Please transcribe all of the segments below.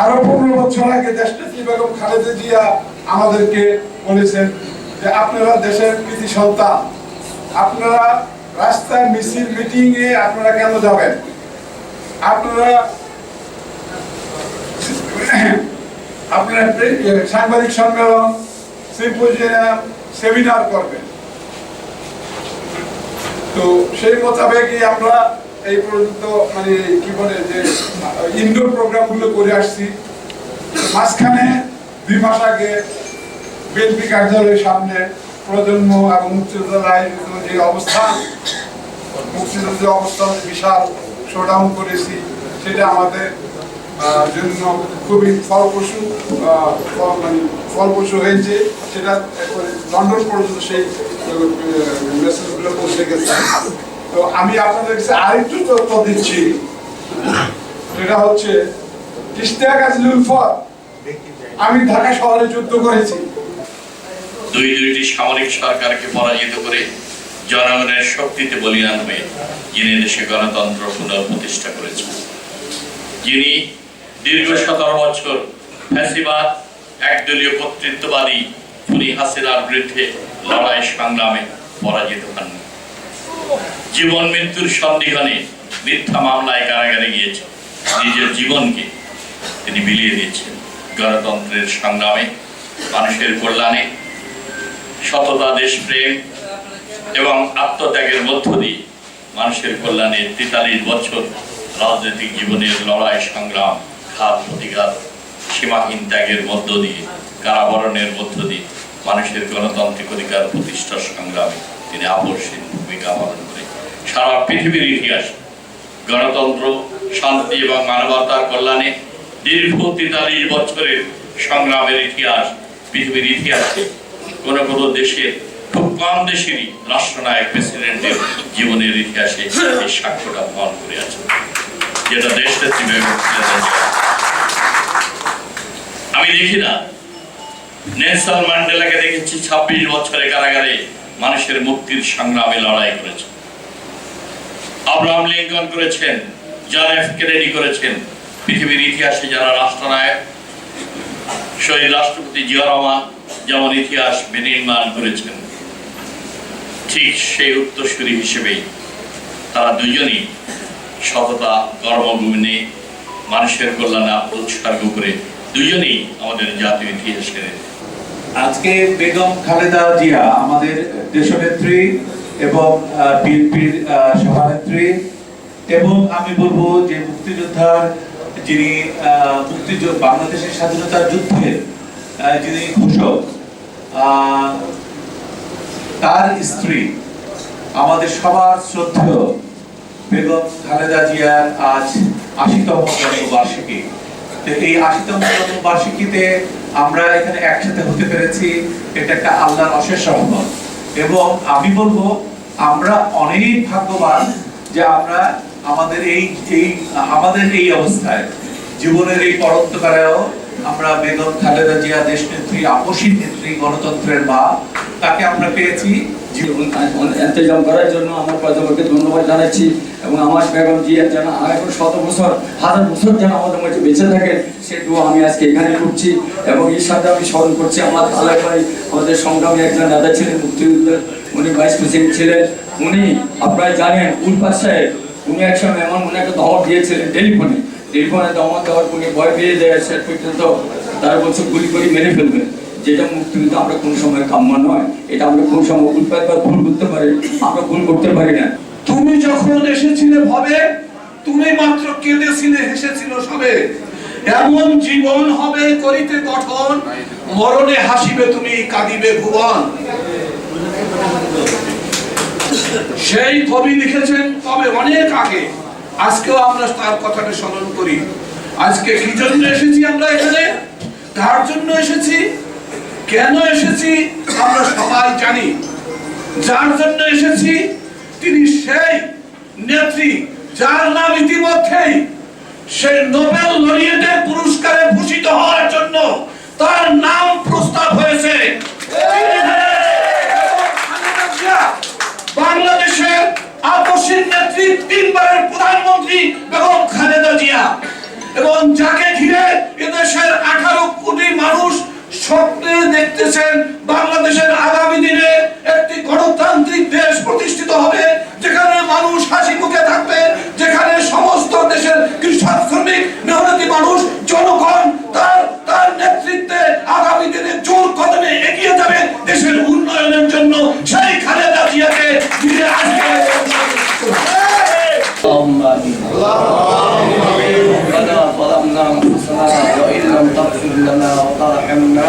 আরও পনেরো বছর আগে দেশনেত্রী বেগম খালেদা জিয়া আমাদেরকে বলেছেন যে আপনারা দেশের কৃতি সন্তান, আপনারা রাস্তায় মিছিল, মিটিং এ আপনারা কেন যাবেন? আপনারা আপনারা সাংবাদিক সম্মেলন, সিম্পোজিয়াম, সেমিনার করবেন। তো সেই মোতাবেকই আমরা এই পর্যন্ত মানে কি বলে যে, ইনডোর প্রোগ্রামগুলো করে আসছি। মাঝখানে দুই মাস আগে বিএনপি কার্যালয়ের সামনে প্রজন্ম এবং মুক্তিযোদ্ধা রাজনীতির যে অবস্থান মুক্তিযুদ্ধের অবস্থান বিশাল শোডাউন করেছি, সেটা আমাদের জন্য খুবই ফলপ্রসূ মানে ফলপ্রসূ হয়েছে। সেটা লন্ডন পর্যন্ত সেই মেসেজগুলো পৌঁছে গেছে। তো আমি আপনাদের কাছে আরেকটু তথ্য দিচ্ছি। সেটা হচ্ছে ফর। আমি ঢাকা শহরে যুদ্ধ করেছি। দুই দুইটি সামরিক সরকারকে পরাজিত করে জনগণের শক্তিতে হয়ে যিনি দেশে গণতন্ত্র পুনঃপ্রতিষ্ঠা করেছেন। যিনি দীর্ঘ সতেরো বছর ফ্যাসিবাদ, একদলীয় কর্তৃত্ববাদী খুনি হাসিনার বিরুদ্ধে লড়াই সংগ্রামে পরাজিত হন জীবন মৃত্যুর সন্ধিক্ষণে মিথ্যা মামলায় কারাগারে গিয়েছে নিজের জীবনকে তিনি বিলিয়ে দিয়েছেন গণতন্ত্রের সংগ্রামে, মানুষের কল্যাণে, সততা, দেশপ্রেম এবং আত্মত্যাগের মধ্য দিয়ে মানুষের কল্যাণে তেতাল্লিশ বছর রাজনৈতিক জীবনের লড়াই, সংগ্রাম, ঘাত, প্রতিঘাত, সীমাহীন ত্যাগের মধ্য দিয়ে, কারাবরণের মধ্য দিয়ে মানুষের গণতান্ত্রিক অধিকার প্রতিষ্ঠার সংগ্রামে তিনি আপসীন ভূমিকা পালন সারা পৃথিবীর ইতিহাস, গণতন্ত্র, শান্তি এবং মানবতার কল্যাণে দীর্ঘ তেতাল্লিশ বছরের সংগ্রামের ইতিহাস পৃথিবীর ইতিহাসে, কোন কোন দেশের, খুব কম দেশেরই রাষ্ট্রনায়ক প্রেসিডেন্টের জীবনের ইতিহাসে এই সাক্ষ্যটা বহন করে আছে যেটা দেশ নেত্রী বেগম খালেদা জিয়া। আমি দেখি না, নেলসন ম্যান্ডেলাকে দেখেছি ছাব্বিশ বছরের কারাগারে মানুষের মুক্তির সংগ্রামে লড়াই করেছে আব্রাহাম লিঙ্কন করেছেন, জন এফ কেনেডি করেছেন, পৃথিবীর ইতিহাসে যারা রাষ্ট্রনায়ক, শহীদ রাষ্ট্রপতি জিয়া রহমান যেমন ইতিহাস বিনির্মাণ করেছেন। ঠিক সেই উত্তরসূরি হিসেবেই তারা দুজনই সততা কর্মভূমি মানুষের কল্যাণে উৎসর্গ করে দুজনেই আমাদের জাতীয় ইতিহাসের আজকে বেগম খালেদা জিয়া আমাদের দেশনেত্রী এবং বিএনপির সভানেত্রী। এবং আমি বলব যে মুক্তিযোদ্ধার যিনি মুক্তিযুদ্ধ বাংলাদেশের স্বাধীনতার যুদ্ধের যিনি ঘোষক তার স্ত্রী, আমাদের সবার শ্রদ্ধেয় বেগম খালেদা জিয়ার আজ আশিতম জন্মবার্ষিকী। তো এই আশিতম জন্মবার্ষিকীতে আমরা এখানে একসাথে হতে পেরেছি। এটা একটা আল্লাহর অশেষ রহমত। এবং আমি বলব আমরা অনেক ভাগ্যবান যে আমরা আমাদের এই এই, আমাদের এই অবস্থায়, জীবনের এই পরন্তকালেও আমরা বেগম খালেদা জিয়া দেশ নেত্রী আপসী নেত্রী, গণতন্ত্রের মা, তাকে আমরা পেয়েছি। ইন্তজাম করার জন্য আমার প্রজাপতিকে ধন্যবাদ জানাচ্ছি এবং আমার বেগম জিয়া যেন এখন শত বছর, হাজার বছর যেন আমাদের মধ্যে বেঁচে থাকেন সেটুকু আমি আজকে এখানে করছি এবং এর সাথে আমি স্মরণ করছি আমার আলাক ভাই, আমাদের সংগ্রামী একজন নেতা ছিলেন, মুক্তিযুদ্ধের উনি ভাইস প্রেসিডেন্ট ছিলেন, উনি আপনারা জানেন উল্পাস সাহেব, উনি একসময় এমন উনি একটা ধমক দিয়েছিলেন টেলিফোনে টেলিফোনে ধমক দেওয়ার উনি ভয় পেয়ে যায় শেষ পর্যন্ত তার বলছে গুলি করে মেরে ফেলবেন যেটা মুক্তিযুদ্ধ আমরা কোন সময় কাম্য নয়, এটা আমরা কোন সময় উৎপাদ বা ভুল করতে পারি, আমরা ভুল করতে পারি না। তুমি যখন এসেছিলে ভবে, তুমি মাত্র কেঁদেছিলে হেসেছিল সবে। এমন জীবন হবে করিতে গঠন মরণে হাসিবে তুমি, কাঁদিবে ভুবন। সেই কবি লিখেছেন, তবে অনেক আগে, আজকেও আমরা তার কথাটা স্মরণ করি। আজকে কি জন্য এসেছি আমরা এখানে? কার জন্য এসেছি? কেন এসেছি আমরা সবাই জানি। যার জন্য এসেছি তিনি সেই নেত্রী যার নাম ইতিমধ্যেই সেই নোবেল লরিয়েটের পুরস্কারে ভূষিত হওয়ার জন্য তার নাম প্রস্তাব হয়েছে। বাংলাদেশের আপসীর নেত্রী তিনবারের প্রধানমন্ত্রী বেগম খালেদা জিয়া। এবং যাকে ঘিরে করেছেন বাংলাদেশের আগামী দিনে একটি গণতান্ত্রিক দেশ প্রতিষ্ঠিত হবে যেখানে মানুষ হাসি মুখে থাকবে যেখানে সমস্ত দেশের কৃষক শ্রমিক মেহনতি মানুষ জনগণ তার তার নেতৃত্বে আগামী দিনে জোর কদমে এগিয়ে যাবে দেশের উন্নয়নের জন্য। সেই খালেদা জিয়াকে ফিরে আসবে ربنا ظلمنا انفسنا وان لم تغفر لنا وترحمنا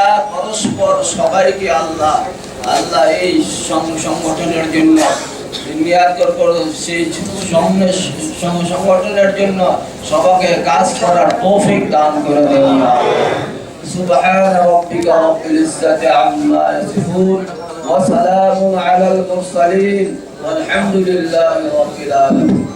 সবাইকে আল্লাহ আল্লাহ এই সং- সংগঠনের জন্য নিয়াত করো সেই সং- সং- সংগঠনের জন্য সবাইকে কাজ করার তৌফিক দান করে দেন سبحان ربك رب العزة عما يصفون وسلام على المرسلين والحمد لله رب العالمين